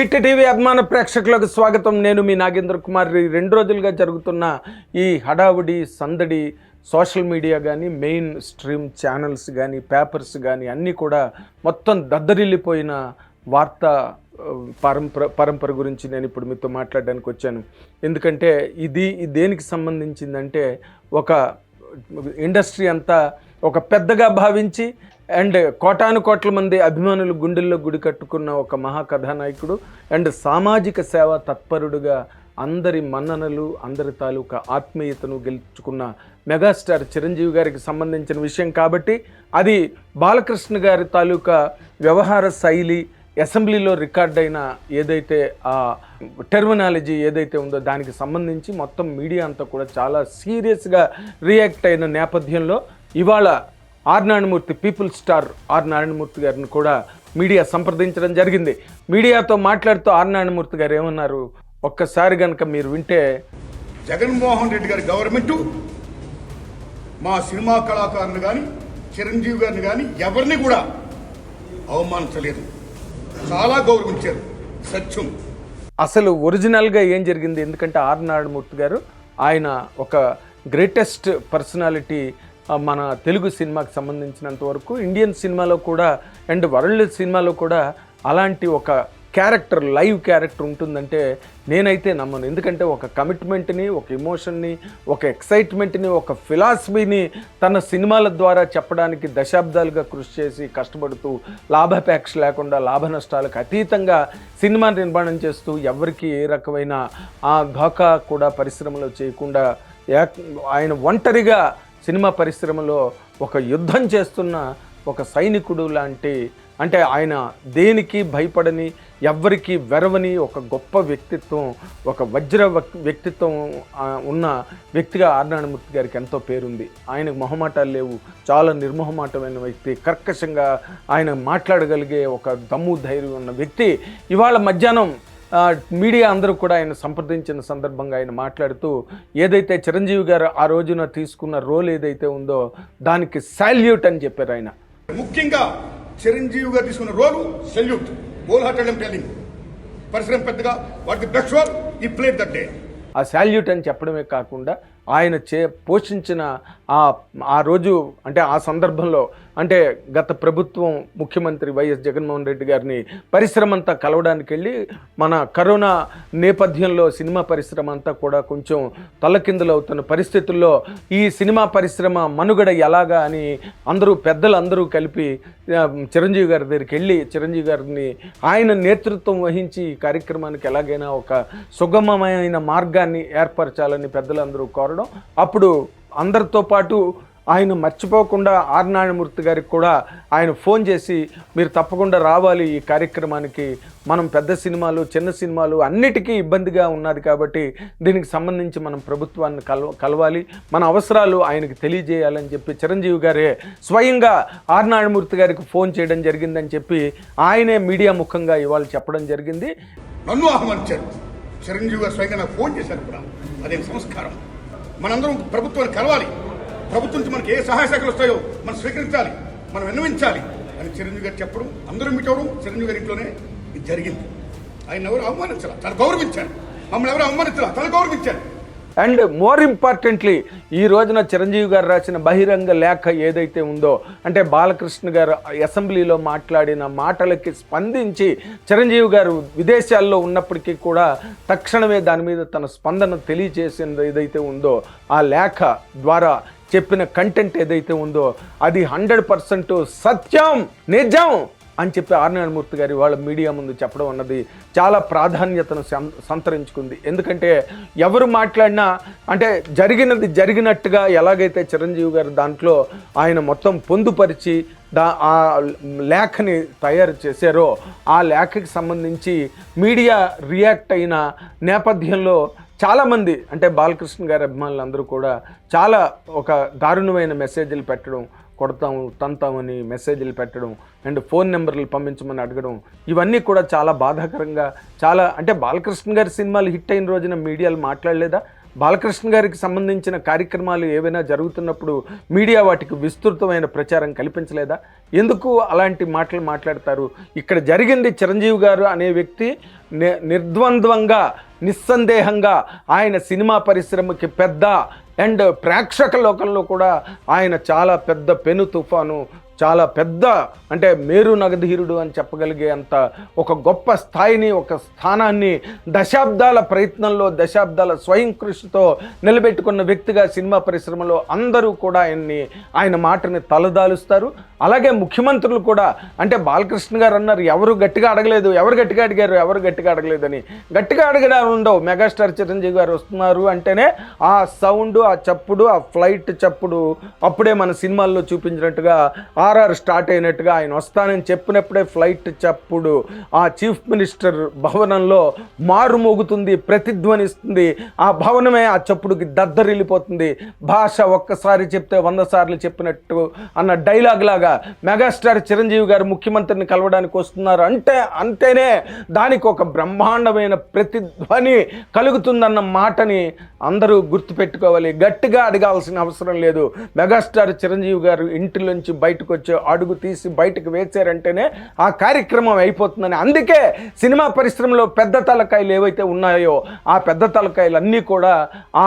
Hit TV అభిమాన ప్రేక్షకులకు స్వాగతం. నేను మీ నాగేంద్ర కుమార్. రెండు రోజులుగా జరుగుతున్న ఈ హడావుడి సందడి సోషల్ మీడియా కానీ మెయిన్ స్ట్రీమ్ ఛానల్స్ కానీ పేపర్స్ కానీ అన్నీ కూడా మొత్తం దద్దరిల్లిపోయిన వార్తా పరంపర పరంపర గురించి నేను ఇప్పుడు మీతో మాట్లాడడానికి వచ్చాను. ఎందుకంటే ఇది దేనికి సంబంధించిందంటే ఒక ఇండస్ట్రీ అంతా ఒక పెద్దగా భావించి అండ్ కోటాను కోట్ల మంది అభిమానులు గుండెల్లో గుడి కట్టుకున్న ఒక మహా కథానాయకుడు అండ్ సామాజిక సేవ తత్పరుడుగా అందరి మన్ననలు అందరి తాలూకా ఆత్మీయతను గెలుచుకున్న మెగాస్టార్ చిరంజీవి గారికి సంబంధించిన విషయం కాబట్టి అది బాలకృష్ణ గారి తాలూకా వ్యవహార శైలి అసెంబ్లీలో రికార్డ్ అయిన ఏదైతే ఆ టెర్మినాలజీ ఏదైతే ఉందో దానికి సంబంధించి మొత్తం మీడియా అంతా కూడా చాలా సీరియస్గా రియాక్ట్ అయిన నేపథ్యంలో ఇవాళ R Narayanamurthy people star R Narayanamurthy గారిని కూడా మీడియా సంప్రదించడం జరిగింది. మీడియాతో మాట్లాడుతూ ఆర్ నారాయణమూర్తి గారు ఏమన్నారు? ఒక్కసారి కనుక మీరు వింటే జగన్మోహన్ రెడ్డి గారి గవర్నమెంట్ మా సినిమా కళాకారులు కానీ చిరంజీవి గారిని కానీ ఎవరిని కూడా అవమానించలేదు. చాలా గౌరవించారు. సత్యం. అసలు ఒరిజినల్గా ఏం జరిగింది? ఎందుకంటే ఆర్ నారాయణమూర్తి గారు ఆయన ఒక గ్రేటెస్ట్ పర్సనాలిటీ మన తెలుగు సినిమాకి సంబంధించినంత వరకు ఇండియన్ సినిమాలో కూడా అండ్ వరల్డ్ సినిమాలో కూడా అలాంటి ఒక క్యారెక్టర్ లైవ్ క్యారెక్టర్ ఉంటుందంటే నేనైతే నమ్మను. ఎందుకంటే ఒక కమిట్మెంట్ని ఒక ఎమోషన్ని ఒక ఎక్సైట్మెంట్ని ఒక ఫిలాసఫీని తన సినిమాల ద్వారా చెప్పడానికి దశాబ్దాలుగా కృషి చేసి కష్టపడుతూ లాభాపేక్ష లేకుండా లాభ నష్టాలకు అతీతంగా సినిమా నిర్మాణం చేస్తూ ఎవరికి ఏ రకమైన ఆ ధోకా కూడా పరిశ్రమలో చేయకుండా ఆయన ఒంటరిగా సినిమా పరిశ్రమలో ఒక యుద్ధం చేస్తున్న ఒక సైనికుడు లాంటి అంటే ఆయన దేనికి భయపడని ఎవ్వరికి వెరవని ఒక గొప్ప వ్యక్తిత్వం ఒక వజ్ర వ్యక్తిత్వం ఉన్న వ్యక్తిగా ఆర్నాణమూర్తి గారికి ఎంతో పేరుంది. ఆయనకు మొహమాటాలు లేవు. చాలా నిర్మోహమాటమైన వ్యక్తి కర్కశంగా ఆయన మాట్లాడగలిగే ఒక దమ్ము ధైర్యం ఉన్న వ్యక్తి. ఇవాళ మధ్యాహ్నం మీడియా అందరూ కూడా ఆయన సంప్రదించిన సందర్భంగా ఆయన మాట్లాడుతూ ఏదైతే చిరంజీవి గారు ఆ రోజున తీసుకున్న రోల్ ఏదైతే ఉందో దానికి సాల్యూట్ అని చెప్పారు ఆయన. ముఖ్యంగా చిరంజీవి గారు తీసుకున్న రోలు సెల్యూట్ హార్టెడ్ టెలింగ్ పరిశ్రమ పెద్దగా వాటికి బెస్ట్ రోల్ ఈ ప్లేట్ దట్ డే ఆ సాల్యూట్ అని చెప్పడమే కాకుండా ఆయన చే పోషించిన ఆ ఆ రోజు అంటే ఆ సందర్భంలో అంటే గత ప్రభుత్వం ముఖ్యమంత్రి వైఎస్ జగన్మోహన్ రెడ్డి గారిని పరిశ్రమ అంతా కలవడానికి వెళ్ళి మన కరోనా నేపథ్యంలో సినిమా పరిశ్రమ అంతా కూడా కొంచెం తల్లకిందులవుతున్న పరిస్థితుల్లో ఈ సినిమా పరిశ్రమ మనుగడ ఎలాగా అని అందరూ పెద్దలు అందరూ కలిపి చిరంజీవి గారి దగ్గరికి వెళ్ళి చిరంజీవి గారిని ఆయన నేతృత్వం వహించి ఈ కార్యక్రమానికి ఎలాగైనా ఒక సుగమమైన మార్గాన్ని ఏర్పరచాలని పెద్దలందరూ కోరడం. అప్పుడు అందరితో పాటు ఆయన మర్చిపోకుండా ఆర్ నారాయణమూర్తి గారికి కూడా ఆయన ఫోన్ చేసి మీరు తప్పకుండా రావాలి ఈ కార్యక్రమానికి. మనం పెద్ద సినిమాలు చిన్న సినిమాలు అన్నిటికీ ఇబ్బందిగా ఉన్నది కాబట్టి దీనికి సంబంధించి మనం ప్రభుత్వాన్ని కలవ కలవాలి. మన అవసరాలు ఆయనకి తెలియజేయాలని చెప్పి చిరంజీవి గారే స్వయంగా ఆర్ నారాయణమూర్తి గారికి ఫోన్ చేయడం జరిగిందని చెప్పి ఆయనే మీడియా ముఖంగా ఇవాళ చెప్పడం జరిగింది. నన్ను ఆహ్వానించారు. చిరంజీవి గారు స్వయంగా నాకు ఫోన్ చేశారు కూడా. అదే సంస్కారం. మనందరం ప్రభుత్వాన్ని కలవాలి. ప్రభుత్వం నుంచి మనకి ఏ సహాయ శాఖలు వస్తాయో మనం స్వీకరించాలి మనం విన్నవించాలి అని చిరంజీవి గారు చెప్పడం అందరూ మీట్ అవ్వడం చిరంజీవి గారి ఇంట్లోనే ఇది జరిగింది. ఆయన ఎవరు అవమానించాలి? తను గౌరవించాను మమ్మల్ని ఎవరు అవమానించాలి? తను గౌరవించాను అండ్ మోర్ ఇంపార్టెంట్లీ ఈ రోజున చిరంజీవి గారు రాసిన బహిరంగ లేఖ ఏదైతే ఉందో అంటే బాలకృష్ణ గారు అసెంబ్లీలో మాట్లాడిన మాటలకి స్పందించి చిరంజీవి గారు విదేశాల్లో ఉన్నప్పటికీ కూడా తక్షణమే దాని మీద తన స్పందన తెలియజేసింది ఏదైతే ఉందో ఆ లేఖ ద్వారా చెప్పిన కంటెంట్ ఏదైతే ఉందో అది హండ్రెడ్ పర్సెంట్ సత్యం నిజం. అని చెప్పి ఆర్నారాయణమూర్తి గారి వాళ్ళ మీడియా ముందు చెప్పడం అన్నది చాలా ప్రాధాన్యతను సంతరించుకుంది. ఎందుకంటే ఎవరు మాట్లాడినా అంటే జరిగినది జరిగినట్టుగా ఎలాగైతే చిరంజీవి గారు దాంట్లో ఆయన మొత్తం పొందుపరిచి దా ఆ లేఖని తయారు చేశారో ఆ లేఖకి సంబంధించి మీడియా రియాక్ట్ అయిన నేపథ్యంలో చాలామంది అంటే బాలకృష్ణ గారి అభిమానులు అందరూ కూడా చాలా ఒక దారుణమైన మెసేజ్లు పెట్టడం కొడతాము తంతామని మెసేజ్లు పెట్టడం అండ్ ఫోన్ నెంబర్లు పంపించమని అడగడం ఇవన్నీ కూడా చాలా బాధాకరంగా చాలా అంటే బాలకృష్ణ గారి సినిమాలు హిట్ అయిన రోజున మీడియాలు మాట్లాడలేదా? బాలకృష్ణ గారికి సంబంధించిన కార్యక్రమాలు ఏవైనా జరుగుతున్నప్పుడు మీడియా వాటికి విస్తృతమైన ప్రచారం కల్పించలేదా? ఎందుకు అలాంటి మాటలు మాట్లాడతారు? ఇక్కడ జరిగింది చిరంజీవి గారు అనే వ్యక్తి ని- నిర్ద్వంద్వంగా నిస్సందేహంగా ఆయన సినిమా పరిశ్రమకి పెద్ద అండ్ ప్రేక్షక లోకంలో కూడా ఆయన చాలా పెద్ద పెను తుఫాను చాలా పెద్ద అంటే మేరు నగధీరుడు అని చెప్పగలిగే అంత ఒక గొప్ప స్థాయిని ఒక స్థానాన్ని దశాబ్దాల ప్రయత్నంలో దశాబ్దాల స్వయం కృషితో నిలబెట్టుకున్న వ్యక్తిగా సినిమా పరిశ్రమలో అందరూ కూడా ఆయన్ని ఆయన మాటని తలదాలుస్తారు. అలాగే ముఖ్యమంత్రులు కూడా అంటే బాలకృష్ణ గారు అన్నారు ఎవరు గట్టిగా అడగలేదు ఎవరు గట్టిగా అడిగారు ఎవరు గట్టిగా అడగలేదని. గట్టిగా అడగడా ఉండవు మెగాస్టార్ చిరంజీవి గారు వస్తున్నారు అంటేనే ఆ సౌండ్ ఆ చప్పుడు ఆ ఫ్లైట్ చప్పుడు అప్పుడే మన సినిమాల్లో చూపించినట్టుగా ఆర్ఆర్ స్టార్ట్ అయినట్టుగా ఆయన వస్తానని చెప్పినప్పుడే ఫ్లైట్ చప్పుడు ఆ చీఫ్ మినిస్టర్ భవనంలో మారు మోగుతుంది ప్రతిధ్వనిస్తుంది ఆ భవనమే ఆ చప్పుడుకి దద్దరిల్లిపోతుంది. భాష ఒక్కసారి చెప్తే వంద సార్లు చెప్పినట్టు అన్న డైలాగ్ లాగా మెగాస్టార్ చిరంజీవి గారు ముఖ్యమంత్రిని కలవడానికి వస్తున్నారు. అంటే అంటేనే దానికి ఒక బ్రహ్మాండమైన ప్రతిధ్వని కలుగుతుందన్న మాటని అందరూ గుర్తుపెట్టుకోవాలి. గట్టిగా అడగాల్సిన అవసరం లేదు. మెగాస్టార్ చిరంజీవి గారు ఇంటిలోంచి బయటకు వచ్చి అడుగు తీసి బయటకు వేశారంటేనే ఆ కార్యక్రమం అయిపోతుందని. అందుకే సినిమా పరిశ్రమలో పెద్ద తలకాయలు ఏవైతే ఉన్నాయో ఆ పెద్ద తలకాయలు అన్నీ కూడా ఆ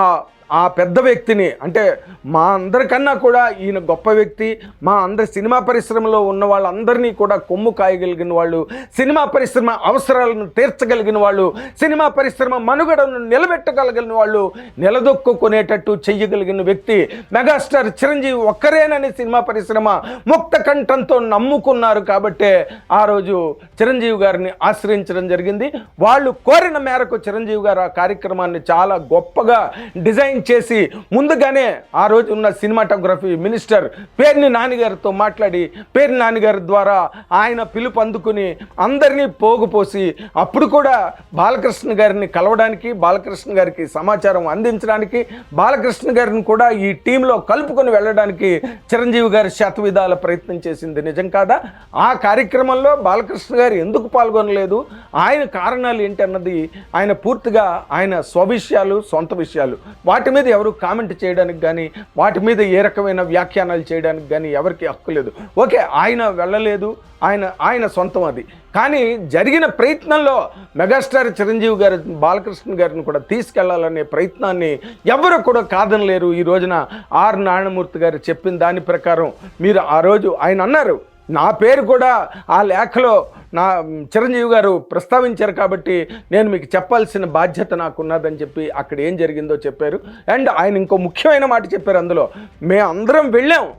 ఆ పెద్ద వ్యక్తిని అంటే మా అందరికన్నా కూడా ఈయన గొప్ప వ్యక్తి మా అందరి సినిమా పరిశ్రమలో ఉన్న వాళ్ళందరినీ కూడా కొమ్ము కాయగలిగిన వాళ్ళు సినిమా పరిశ్రమ అవసరాలను తీర్చగలిగిన వాళ్ళు సినిమా పరిశ్రమ మనుగడను నిలబెట్టగలిగిన వాళ్ళు నిలదొక్కునేటట్టు చెయ్యగలిగిన వ్యక్తి మెగాస్టార్ చిరంజీవి ఒక్కరేనని సినిమా పరిశ్రమ ముక్త కంఠంతో నమ్ముకున్నారు కాబట్టే ఆ రోజు చిరంజీవి గారిని ఆశ్రయించడం జరిగింది. వాళ్ళు కోరిన మేరకు చిరంజీవి గారు ఆ కార్యక్రమాన్ని చాలా గొప్పగా డిజైన్ చేసి ముందుగానే ఆ రోజు ఉన్న సినిమాటోగ్రఫీ మినిస్టర్ పేర్ని నాన్నగారితో మాట్లాడి పేర్ని నాన్నగారి ద్వారా ఆయన పిలుపు అందుకుని అందరినీ పోగుపోసి అప్పుడు కూడా బాలకృష్ణ గారిని కలవడానికి బాలకృష్ణ గారికి సమాచారం అందించడానికి బాలకృష్ణ గారిని కూడా ఈ టీంలో కలుపుకొని వెళ్ళడానికి చిరంజీవి గారి శతవిధాల ప్రయత్నం చేసింది నిజం కాదా? ఆ కార్యక్రమంలో బాలకృష్ణ గారు ఎందుకు పాల్గొనలేదు? ఆయన కారణాలు ఏంటి అన్నది ఆయన పూర్తిగా ఆయన స్వవిషయాలు సొంత విషయాలు. వాటి వాటి మీద ఎవరు కామెంట్ చేయడానికి కానీ వాటి మీద ఏ రకమైన వ్యాఖ్యానాలు చేయడానికి కానీ ఎవరికి హక్కు లేదు. ఓకే ఆయన వెళ్ళలేదు ఆయన ఆయన సొంతం అది. కానీ జరిగిన ప్రయత్నంలో మెగాస్టార్ చిరంజీవి గారు బాలకృష్ణ గారిని కూడా తీసుకెళ్ళాలనే ప్రయత్నాన్ని ఎవరు కూడా కాదనలేరు. ఈ రోజున ఆర్ నారాయణమూర్తి గారు చెప్పిన దాని ప్రకారం మీరు ఆ రోజు ఆయన అన్నారు. నా పేరు కూడా ఆ లేఖలో నా చిరంజీవి గారు ప్రస్తావించారు కాబట్టి నేను మీకు చెప్పాల్సిన బాధ్యత నాకు ఉన్నదని చెప్పి అక్కడ ఏం జరిగిందో చెప్పారు. అండ్ ఆయన ఇంకో ముఖ్యమైన మాట చెప్పారు అందులో. మేము అందరం వెళ్ళాం.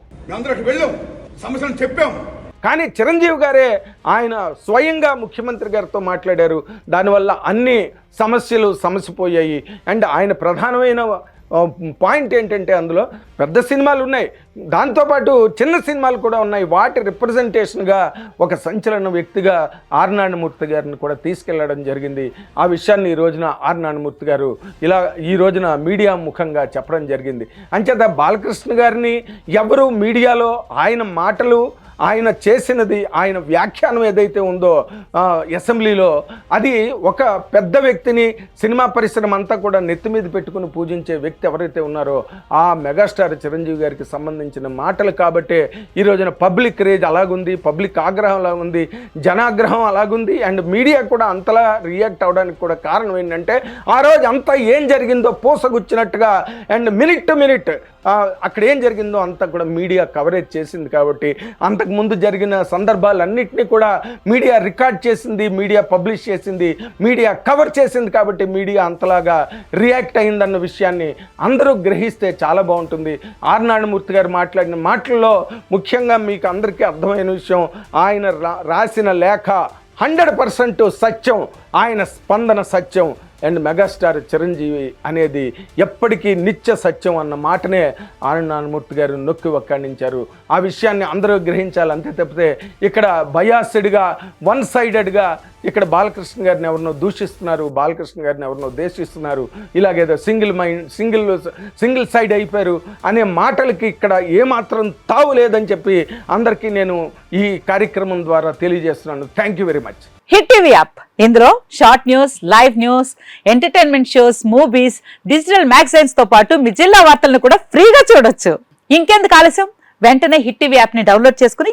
వెళ్ళాం. చెప్పాం. కానీ చిరంజీవి గారే ఆయన స్వయంగా ముఖ్యమంత్రి గారితో మాట్లాడారు. దానివల్ల అన్ని సమస్యలు సమసిపోయాయి. అండ్ ఆయన ప్రధానమైన పాయింట్ ఏంటంటే అందులో పెద్ద సినిమాలు ఉన్నాయి. దాంతోపాటు చిన్న సినిమాలు కూడా ఉన్నాయి. వాటి రిప్రజెంటేషన్గా ఒక సంచలన వ్యక్తిగా ఆర్ నారాయణమూర్తి గారిని కూడా తీసుకెళ్ళడం జరిగింది. ఆ విషయాన్ని ఈ రోజున ఆర్ నారాయణమూర్తి గారు ఇలా ఈ రోజున మీడియా ముఖంగా చెప్పడం జరిగింది. అంచేత బాలకృష్ణ గారిని ఎవరు మీడియాలో ఆయన మాటలు ఆయన చేసినది ఆయన వ్యాఖ్యానం ఏదైతే ఉందో అసెంబ్లీలో అది ఒక పెద్ద వ్యక్తిని సినిమా పరిశ్రమ అంతా కూడా నెత్తి మీద పెట్టుకుని పూజించే వ్యక్తి ఎవరైతే ఉన్నారో ఆ మెగాస్టార్ చిరంజీవి గారికి సంబంధించిన మాటలు కాబట్టి ఈ రోజున పబ్లిక్ రేజ్ అలాగుంది పబ్లిక్ ఆగ్రహం అలా ఉంది జనాగ్రహం అలాగుంది అండ్ మీడియా కూడా అంతలా రియాక్ట్ అవడానికి కూడా కారణం ఏంటంటే ఆ రోజు అంతా ఏం జరిగిందో పూసగుచ్చినట్టుగా అండ్ మినిట్ టు మినిట్ అక్కడ ఏం జరిగిందో అంతా కూడా మీడియా కవరేజ్ చేసింది కాబట్టి అంత అంతకుముందు జరిగిన సందర్భాలన్నింటినీ కూడా మీడియా రికార్డ్ చేసింది మీడియా పబ్లిష్ చేసింది మీడియా కవర్ చేసింది కాబట్టి మీడియా అంతలాగా రియాక్ట్ అయిందన్న విషయాన్ని అందరూ గ్రహిస్తే చాలా బాగుంటుంది. ఆర్నాడమూర్తి గారు మాట్లాడిన మాటల్లో ముఖ్యంగా మీకు అందరికీ అర్థమైన విషయం ఆయన రా- రాసిన లేఖ హండ్రెడ్ పర్సెంట్ సత్యం ఆయన స్పందన సత్యం. అండ్ మెగాస్టార్ చిరంజీవి అనేది ఎప్పటికీ నిత్య సత్యం అన్న మాటనే ఆనంద గారు నొక్కి వక్కాణించారు ఆ విషయాన్ని అందరూ గ్రహించాలి అంతే తప్పితే ఇక్కడ బయాసిడ్గా వన్ సైడెడ్గా ఇక్కడ బాలకృష్ణ గారిని ఎవరినో దూషిస్తున్నారు బాలకృష్ణ గారిని ఎవరినో దేశిస్తున్నారు ఇలాగేదో single mind single single side అయిపోయారు అనే మాటలకి ఇక్కడ ఏమాత్రం తావు లేదని చెప్పి అందరికీ నేను ఈ కార్యక్రమం ద్వారా తెలియజేస్తున్నాను. Thank you very much hit TV app. ఇందులో short news live news entertainment shows movies digital మ్యాగజైన్స్తో పాటు మీ జిల్లా వార్తలను కూడా ఫ్రీగా చూడొచ్చు. ఇంకెందుకు ఆలస్యం? వెంటనే హిట్ టీవీ యాప్ని డౌన్లోడ్ చేసుకుని